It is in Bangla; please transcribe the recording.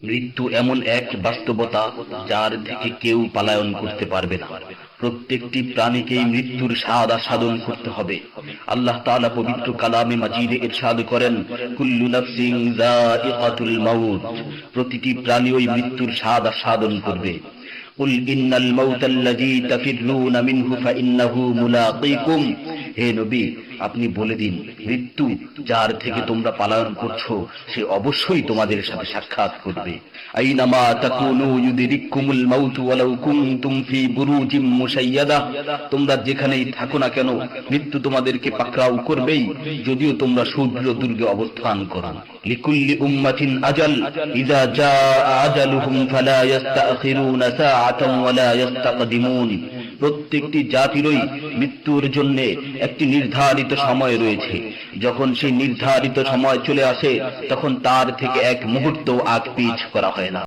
মৃত্যু এমন এক বাস্তবতা যার থেকে কেউ পালায়ন করতে পারবে না প্রত্যেকটি প্রাণীকেই মৃত্যুর স্বাদ আস্বাদন করতে হবে আল্লাহ তাআলা পবিত্র কালামে মাজিদে ইরশাদ করেন কুল্লু নাফসিন যায়িকাতুল মাউত প্রতিটি প্রাণী ওই মৃত্যুর স্বাদ আস্বাদন করবে قل إن الموت الذي تفرون منه فإنه ملاقيكم হে নবী, আপনি বলে দিন, মৃত্যু যার থেকে তোমরা পালন করছ, সে অবশ্যই তোমাদের সাথে সাক্ষাৎ করবে। তোমরা যেখানেই থাকো না কেন, মৃত্যু তোমাদেরকে পাকড়াও করবেই, যদিও তোমরা সূর্য দুর্গে অবস্থান করো। লিকুল্লি উম্মাতিন আজাল ইযা জাআ আজালুহুম ফালা ইস্তাখিরুনা সাআতান ওয়ালা ইস্তাকদিমুন প্রত্যেকটি জাতিরই মৃত্যুর জন্য একটি নির্ধারিত সময় রয়েছে। যখন সেই নির্ধারিত সময় চলে আসে, তখন তার থেকে এক মুহূর্ত আগ পিছ করা হয় না।